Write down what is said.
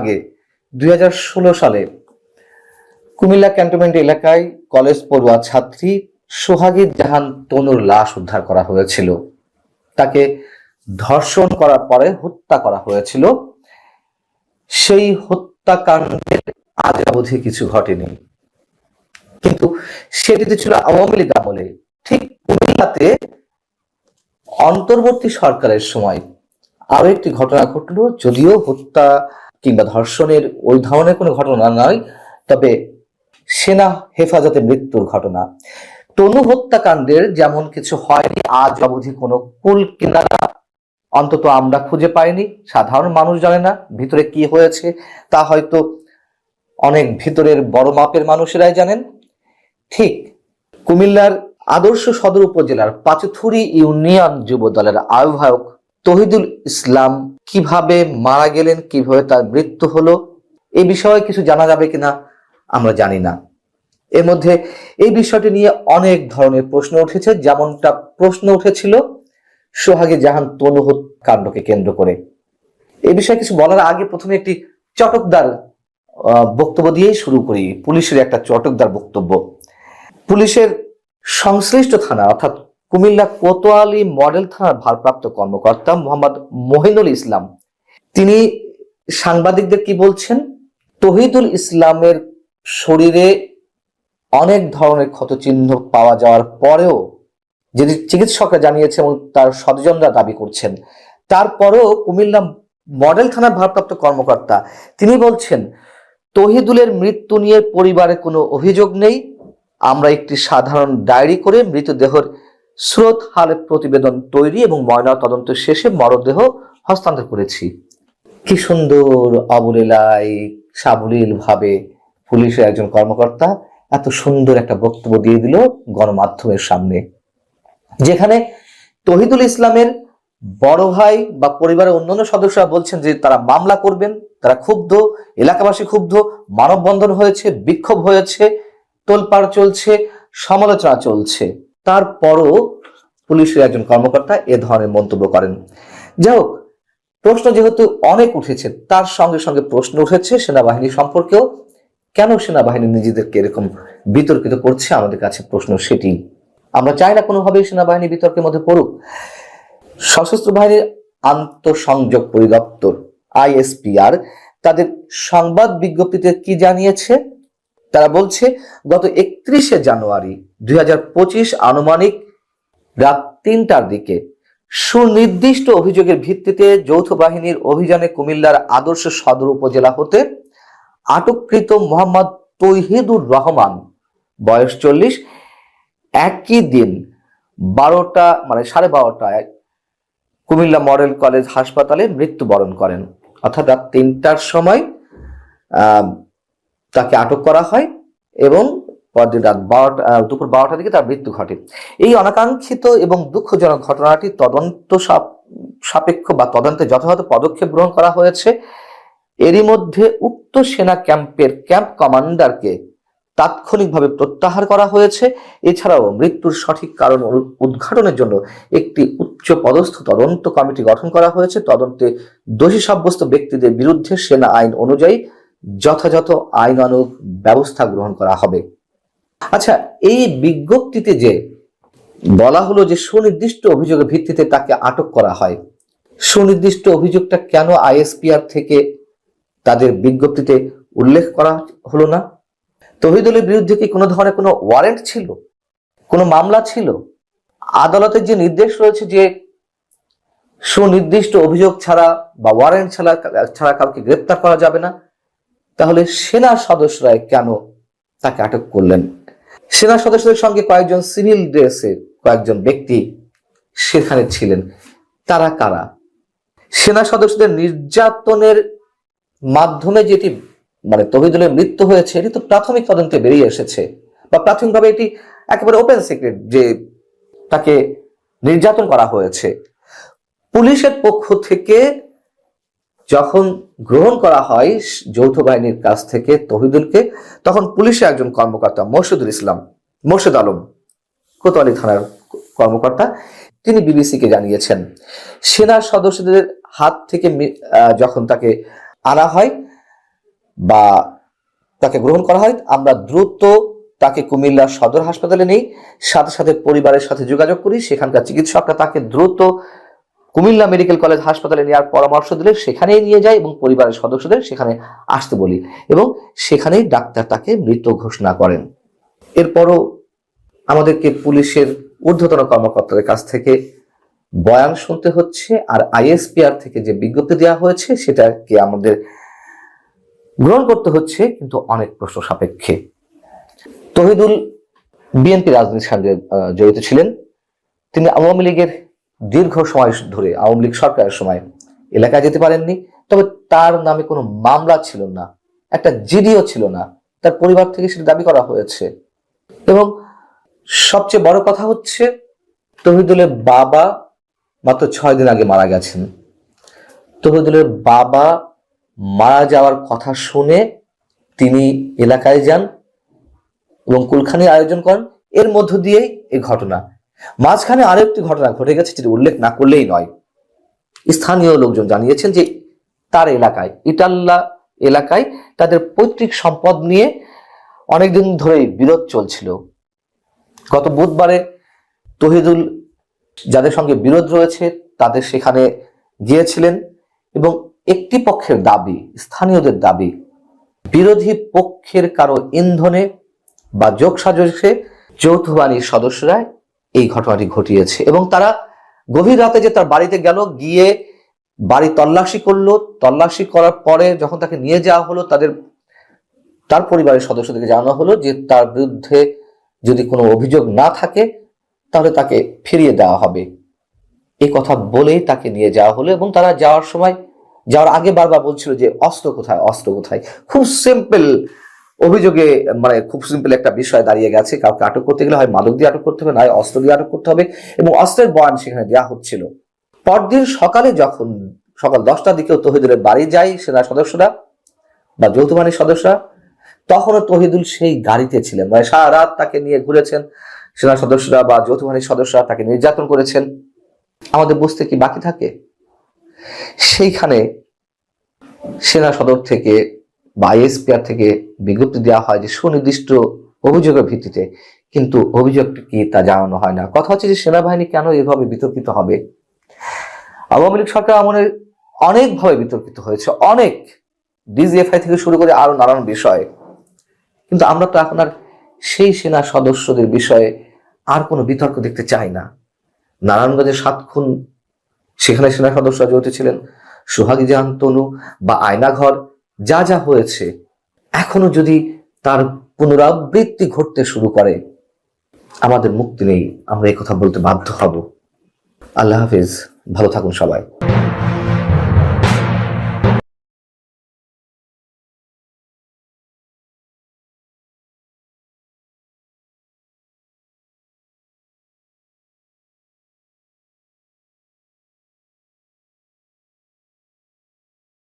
আগে, দুই হাজার ষোলো সালে কুমিল্লা ক্যান্টনমেন্ট এলাকায় কলেজ পড়ুয়া ছাত্রী সোহাগী জাহান তনুর লাশ উদ্ধার করা হয়েছিল। তাকে ধর্ষণ করার পরে হত্যা করা হয়েছিল। সেই হত্যাকাণ্ডের আজ অবধি কিছু ঘটেনি। কিন্তু সেটিতে ছিল আওয়ামী লীগ আমলে। ঠিক কুমিল্লাতে অন্তর্বর্তী সরকারের সময় আরও একটি ঘটনা ঘটলো, যদিও হত্যা কিংবা ধর্ষণের ওই ধরনের কোনো ঘটনা নয়, তবে সেনা হেফাজতে মৃত্যুর ঘটনা। তনু হত্যাকাণ্ডের যেমন কিছু হয়নি, আজ অবধি কোনো কুল কিনারা অন্তত আমরা খুঁজে পাইনি, সাধারণ মানুষ জানে না ভিতরে কি হয়েছে, তা হয়তো অনেক ভিতরের বড় মাপের মানুষেরাই জানেন। ঠিক কুমিল্লার আদর্শ সদর উপজেলার পাচুথুরি ইউনিয়ন যুব দলের আহ্বায়ক তহিদুল ইসলাম কীভাবে মারা গেলেন, কীভাবে তার মৃত্যু হলো এই বিষয়ে কিছু জানা যাবে কিনা আমরা জানি না। এর মধ্যে এই বিষয়টি নিয়ে অনেক ধরনের প্রশ্ন উঠেছে, যেমনটা প্রশ্ন উঠেছিল সোহাগে জাহান তনু কাণ্ডকে কেন্দ্র করে। এই বিষয়ে কিছু বলার আগে প্রথমে একটি চটকদার বক্তব্য দিয়েই শুরু করি। পুলিশের একটা চটকদার বক্তব্য। পুলিশের সংশ্লিষ্ট থানা, অর্থাৎ কুমিল্লা কোতোয়ালি মডেল থানার ভারপ্রাপ্ত কর্মকর্তা মোহাম্মদ মহিনুল ইসলাম। তিনি সাংবাদিকদের কি বলছেন? তহিদুল ইসলামের শরীরে অনেক ধরনের ক্ষতচিহ্ন পাওয়া যাওয়ার পরেও যেটি চিকিৎসকরা জানিয়েছে এবং তার স্বজনরা দাবি করছেন, তারপরেও কুমিল্লা মডেল থানার ভারপ্রাপ্ত কর্মকর্তা, তিনি বলছেন, তহিদুলের মৃত্যু নিয়ে পরিবারে কোনো অভিযোগ নেই। আমরা একটি সাধারণ ডায়েরি করে মৃতদেহের স্রোত হালে প্রতিবেদন তৈরি এবং ময়না তদন্ত শেষে মরদেহ হস্তান্তর করেছি। কি সুন্দর, অবলীলায় সাবলীল ভাবে পুলিশের একজন কর্মকর্তা এত সুন্দর একটা বক্তব্য দিয়ে দিল গণমাধ্যমের সামনে। যেখানে তহিদুল ইসলামের বড় ভাই বা পরিবারের অন্যান্য সদস্যরা বলছেন যে তারা মামলা করবেন, তারা ক্ষুব্ধ, এলাকাবাসী ক্ষুব্ধ, মানববন্ধন হয়েছে, বিক্ষোভ হয়েছে, তোলপাড় চলছে, সমালোচনা চলছে। তারপরও পুলিশের একজন কর্মকর্তা এ ধরনের মন্তব্য করেন। যাই হোক, প্রশ্ন যেহেতু অনেক উঠেছে, তার সঙ্গে সঙ্গে প্রশ্ন উঠেছে সেনাবাহিনী সম্পর্কেও। কেন সেনাবাহিনী নিজেদেরকে এরকম বিতর্কিত করছে? আমাদের কাছে প্রশ্ন সেটি। আমরা চাই না কোনোভাবেই সেনাবাহিনী বিতর্কের মধ্যে পড়ুক। সশস্ত্র বাহিনীর আন্তঃসংযোগ পরিদপ্তর, আইএসপিআর, তাদের সংবাদ বিজ্ঞপ্তিতে কি জানিয়েছে? তারা বলছে, গত একত্রিশে জানুয়ারি দুই হাজার পঁচিশ আনুমানিক রাত তিনটার দিকে সুনির্দিষ্ট অভিযোগের ভিত্তিতে যৌথ বাহিনীর অভিযানে কুমিল্লার আদর্শ সদর উপজেলা হতে আটককৃত মোহাম্মদ তৈহিদুর রহমান, বয়স চল্লিশ, একই দিন বারোটা মানে সাড়ে বারোটায় কুমিল্লা মডেল কলেজ হাসপাতালে মৃত্যুবরণ করেন। অর্থাৎ রাত তিনটার সময় তাকে আটক করা হয় এবং পরদিন রাত বারোটা দুপুর বারোটার দিকে তার মৃত্যু ঘটে। এই অনাকাঙ্ক্ষিত এবং দুঃখজনক ঘটনাটি তদন্ত সাপ- সাপেক্ষ বা তদন্তে যথাযথ পদক্ষেপ গ্রহণ করা হয়েছে। এরই মধ্যে উক্ত সেনা ক্যাম্পের ক্যাম্প কমান্ডারকে তাৎক্ষণিকভাবে প্রত্যাহার করা হয়েছে। এছাড়াও মৃত্যুর সঠিক কারণ উদ্ঘাটনের জন্য একটি উচ্চ পদস্থ তদন্ত কমিটি গঠন করা হয়েছে। তদন্তে দোষী সাব্যস্ত ব্যক্তিদের বিরুদ্ধে সেনা আইন অনুযায়ী যথাযথ আইনানুগ ব্যবস্থা গ্রহণ করা হবে। আচ্ছা এই বিজ্ঞপ্তিতে যে বলা হলো যে সুনির্দিষ্ট অভিযোগের ভিত্তিতে তাকে আটক করা হয়, সুনির্দিষ্ট অভিযোগটা কেন আইএসপিআর থেকে তাদের বিজ্ঞপ্তিতে উল্লেখ করা হলো না? তহিদুলের বিরুদ্ধে কি কোনো ধরনের কোনো ওয়ারেন্ট ছিল? কোনো মামলা ছিল? আদালতের যে নির্দেশ রয়েছে যে সুনির্দিষ্ট অভিযোগ ছাড়া বা ওয়ারেন্ট ছাড়া ছাড়া কাউকে গ্রেপ্তার করা যাবে না তাহলে সেনা সদস্যরাই কেন তাকে আটক করলেন? সেনা সদস্যদের সঙ্গে কয়েকজন সিভিল ড্রেসে কয়েকজন ব্যক্তি সেখানে ছিলেন। তারা কারা? সেনা সদস্যদের নির্যাতনের মাধ্যমে যেটি মানে তহিদুলের মৃত্যু হয়েছে, এটি তো প্রাথমিক তদন্তে বেরিয়ে এসেছে। বা প্রাথমিকভাবে এটি একেবারে ওপেন সিক্রেট যে তাকে নির্যাতন করা হয়েছে। পুলিশের পক্ষ থেকে যখন গ্রহণ করা হয় যৌথ বাহিনীর কাছ থেকে তহিদুলকে, তখন পুলিশের একজন কর্মকর্তা মোর্শেদুল ইসলাম, মোর্শেদ আলম কোতোয়ালি থানার কর্মকর্তা, তিনি বিবিসিকে জানিয়েছেন। সেনা সদস্যদের হাত থেকে যখন তাকে আনা হয় বা তাকে গ্রহণ করা হয়, আমরা দ্রুত তাকে কুমিল্লা সদর হাসপাতালে নেই। সাথে সাথে পরিবারের সাথে যোগাযোগ করি। সেখানকার চিকিৎসকরা তাকে দ্রুত কুমিল্লা মেডিকেল কলেজ হাসপাতালে নেওয়ার পরামর্শ দিলে সেখানেই নিয়ে যায় এবং পরিবারের সদস্যদের সেখানে আসতে বলি এবং সেখানেই ডাক্তার তাকে মৃত ঘোষণা করেন। এরপরও আমাদেরকে পুলিশের ঊর্ধ্বতন কর্মকর্তাদের কাছ থেকে বয়ান শুনতে হচ্ছে আর আইএসপিআর থেকে যে বিজ্ঞপ্তি দেওয়া হয়েছে সেটাকে আমাদের গ্রহণ করতে হচ্ছে কিন্তু অনেক প্রশ্ন সাপেক্ষে। তহিদুল বিএনপি রাজনীতির সঙ্গে জড়িত ছিলেন। তিনি আওয়ামী লীগের দীর্ঘ সময় ধরে আওয়ামী লীগ সরকারের সময় এলাকায় যেতে পারেননি, তবে তার নামে কোনো মামলা ছিল না, একটা জিডিও ছিল না, তার পরিবার থেকে সেটা দাবি করা হয়েছে। এবং সবচেয়ে বড় কথা হচ্ছে, তহিদুলের বাবা মাত্র ছয় দিন আগে মারা গেছেন। তহিদুলের বাবা মারা যাওয়ার কথা শুনে তিনি এলাকায় যান এবং কুলখানি আয়োজন করেন। এর মধ্য দিয়েই এই ঘটনা। মাঝখানে আরও একটি ঘটনা ঘটে গেছে যেটি উল্লেখ না করলেই নয়। স্থানীয় লোকজন জানিয়েছেন যে তার এলাকায়, ইটাল্লা এলাকায় তাদের পৈতৃক সম্পদ নিয়ে অনেকদিন ধরেই বিরোধ চলছিল। গত বুধবারে তহিদুল যাদের সঙ্গে বিরোধ রয়েছে তাদের সেখানে গিয়েছিলেন এবং একটি পক্ষের দাবি, স্থানীয়দের দাবি, বিরোধী পক্ষের কারও ইন্ধনে বা যোগসাজশে যৌথ বাহিনীর সদস্যরা এই ঘটনাটি ঘটিয়েছে। এবং তারা গভীর রাতে যে তার বাড়িতে গেল, গিয়ে বাড়ি তল্লাশি করল। তল্লাশি করার পরে যখন তাকে নিয়ে যাওয়া হলো, তাদের, তার পরিবারের সদস্যদেরকে জানানো হলো যে তার বিরুদ্ধে যদি কোনো অভিযোগ না থাকে, তাহলে তাকে ফিরিয়ে দেওয়া হবে। এই কথা বলেই তাকে নিয়ে যাওয়া হলো এবং তারা যাওয়ার সময়, যাওয়ার আগে বারবার বলছিল যে অস্ত্র কোথায় অস্ত্র কোথায়। খুব সিম্পল অভিযোগে মানে খুব সিম্পল একটা বিষয় দাঁড়িয়ে গেছে। কাউকে আটক করতে গেলে হয় মাদক দিয়ে আটক করতে হবে, নয় অস্ত্র দিয়ে আটক করতে হবে এবং অস্ত্রের বয়ান সেখানে দেওয়া হচ্ছিল। পরদিন সকালে যখন সকাল দশটার দিকেও তহিদুলের বাড়ি যায় সেনা সদস্যরা বা যৌথ বাহিনীর সদস্যরা, তখনও তহিদুল সেই গাড়িতে ছিলেন। মানে সারা রাত তাকে নিয়ে ঘুরেছেন। সেনা সদস্যরা বা যৌথ বাহিনীর সদস্যরা তাকে নির্যাতন করেছেন। আমাদের বুঝতে কি বাকি থাকে? সেইখানে সেনা সদর থেকে বা আইএসপিআর থেকে বিজ্ঞপ্তি দেওয়া হয় যে সুনির্দিষ্ট অভিযোগের ভিত্তিতে, কিন্তু অভিযোগটি কি তা জানানো হয় না। কথা হচ্ছে যে সেনাবাহিনী কেন এভাবে বিতর্কিত হবে? আওয়ামী লীগ সরকার আমলে অনেকভাবে বিতর্কিত হয়েছে। অনেক ডিজিএফআই থেকে শুরু করে আরও নানান বিষয়। কিন্তু আমরা তো এখন আর সেই সেনা সদস্যদের বিষয়ে আর কোনো বিতর্ক দেখতে চাই না। নারায়ণগঞ্জের সাত খুন, সেখানে সেনা সদস্যরা জড়িত ছিলেন সোহাগী জাহান, তনু বা আয়নাঘর। যা যা হয়েছে, এখনও যদি তার পুনরাবৃত্তি ঘটতে শুরু করে, আমাদের মুক্তি নেই। আমরা কথা বলতে বাধ্য হব। আল্লাহ হাফিজ। ভালো থাকুন সবাই।